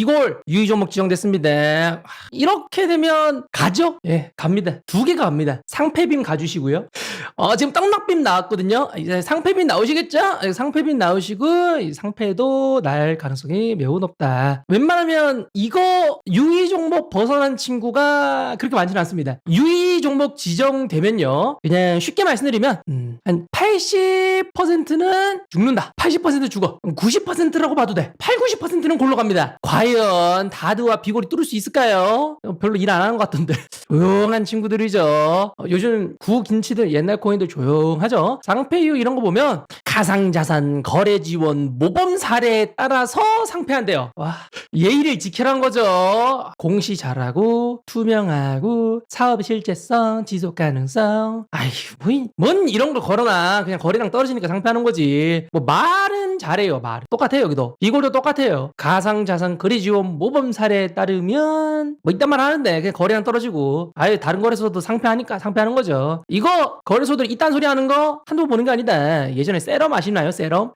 비골 유의 종목 지정됐습니다. 하, 이렇게 되면 가죠? 예, 갑니다. 두 개가 갑니다. 상패빔 가주시고요. 어, 지금 떡락빔 나왔거든요. 이제 상패빔 나오시겠죠? 예, 상패빔 나오시고 이 상패도 날 가능성이 매우 높다. 웬만하면 이거 유의 종목 벗어난 친구가 그렇게 많지는 않습니다. 유의 종목 지정되면요. 그냥 쉽게 말씀드리면 음, 한 80%는 죽는다. 80% 죽어. 90%라고 봐도 돼. 8, 90%는 골로 갑니다. 과연 다드와 비골이 뚫을 수 있을까요? 어, 별로 일 안 하는 것 같던데. 조용한 친구들이죠. 어, 요즘 구김치들 옛날 코인들 조용하죠. 상패유 이런 거 보면 가상자산 거래 지원 모범 사례에 따라서 상패한대요. 와 예의를 지키라는 거죠. 공시 잘하고 투명하고 사업 실제성 지속 가능성. 아이 뭐, 뭔 이런 걸 걸어놔 그냥 거래량 떨어지니까 상패하는 거지. 뭐 말은 잘해요 말. 똑같아요 여기도 이걸도 똑같아요. 가상자산 거래 지원 모범 사례에 따르면 뭐 이딴 말 하는데 그냥 거래량 떨어지고 아예 다른 거래소도 상패하니까 상패하는 거죠. 이거 거래소들 이딴 소리 하는 거 한두 번 보는 게 아니다. 예전에 세럼 아시나요 세럼?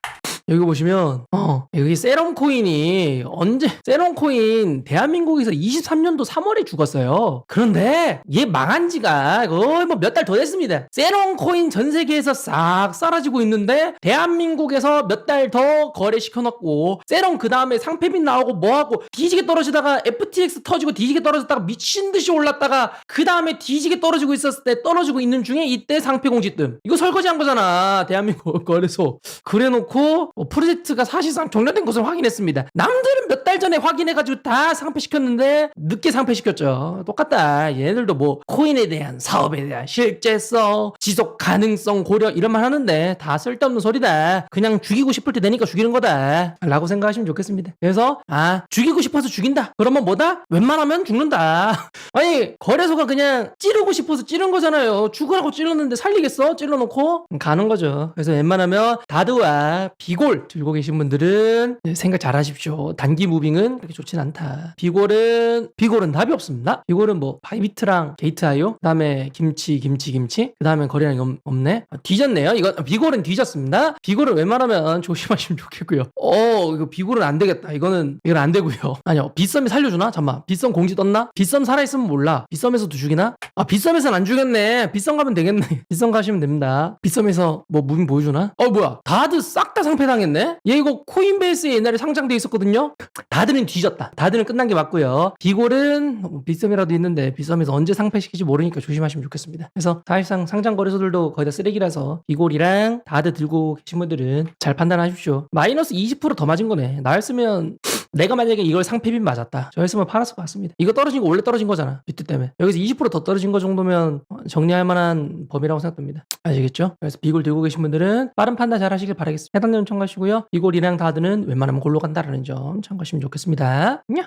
여기 보시면 어 여기 세럼 코인이 언제 세럼 코인 대한민국에서 23년도 3월에 죽었어요. 그런데 얘 망한 지가 거의 뭐 몇 달 더 됐습니다. 세럼 코인 전 세계에서 싹 사라지고 있는데 대한민국에서 몇 달 더 거래시켜 놓고 세럼 그 다음에 상패빈 나오고 뭐하고 뒤지게 떨어지다가 FTX 터지고 뒤지게 떨어졌다가 미친 듯이 올랐다가 그 다음에 뒤지게 떨어지고 있었을 때 떨어지고 있는 중에 이때 상패 공지 뜸 이거 설거지한 거잖아 대한민국 거래소 그래놓고 어, 프로젝트가 사실상 종료된 것을 확인했습니다. 남들은 몇 달 전에 확인해가지고 다 상패시켰는데 늦게 상패시켰죠. 똑같다. 얘네들도 뭐 코인에 대한 사업에 대한 실제성, 지속 가능성 고려 이런 말 하는데 다 쓸데없는 소리다. 그냥 죽이고 싶을 때 되니까 죽이는 거다. 라고 생각하시면 좋겠습니다. 그래서 아 죽이고 싶어서 죽인다. 그러면 뭐다? 웬만하면 죽는다. 아니 거래소가 그냥 찌르고 싶어서 찌른 거잖아요. 죽으라고 찔렀는데 살리겠어? 찔러놓고 가는 거죠. 그래서 웬만하면 다드와 비골 들고 계신 분들은 네, 생각 잘 하십시오. 단기 무빙은 그렇게 좋진 않다. 비골은 비골은 답이 없습니다. 비골은 뭐 바이비트랑 게이트 아이오 그다음에 김치 김치 김치 그다음에 거래량이 없, 없네. 아, 뒤졌네요. 이거 비골은 뒤졌습니다. 비골은 웬만하면 조심하시면 좋겠고요. 어 이거 비골은 안 되겠다. 이거는 이건 안 되고요. 아니요 빗썸이 살려주나? 잠만 빗썸 공지 떴나? 빗썸 살아있으면 몰라. 빗썸에서도 죽이나? 아 빗썸에서는 안 죽였네. 빗썸 가면 되겠네. 빗썸 가시면 됩니다. 빗썸에서 뭐 무빙 보여주나? 어 뭐야 다드 싹다 상패 당했네? 얘 이거 코인베이스에 옛날에 상장돼 있었거든요? 다드는 뒤졌다. 다드는 끝난 게 맞고요. 비골은 뭐 빗썸이라도 있는데 빗썸에서 언제 상패시킬지 모르니까 조심하시면 좋겠습니다. 그래서 사실상 상장 거래소들도 거의 다 쓰레기라서 비골이랑 다드 들고 계신 분들은 잘 판단하십시오. 마이너스 20%더 맞은 거네. 나였으면 내가 만약에 이걸 상패빈 맞았다. 저였으면 팔았을 것 같습니다. 이거 떨어진 거 원래 떨어진 거잖아. 비트 때문에. 여기서 20%더 떨어진 거 정도면 정리할 만한 범위라고 생각됩니다. 아시겠죠? 그래서 비골 들고 계신 분들은 빠른 판단 잘 하시길 바라겠습니다. 해당 내용 참고하시고요. 비골 이랑 다드는 웬만하면 골로 간다라는 점 참고하시면 좋겠습니다. 냐?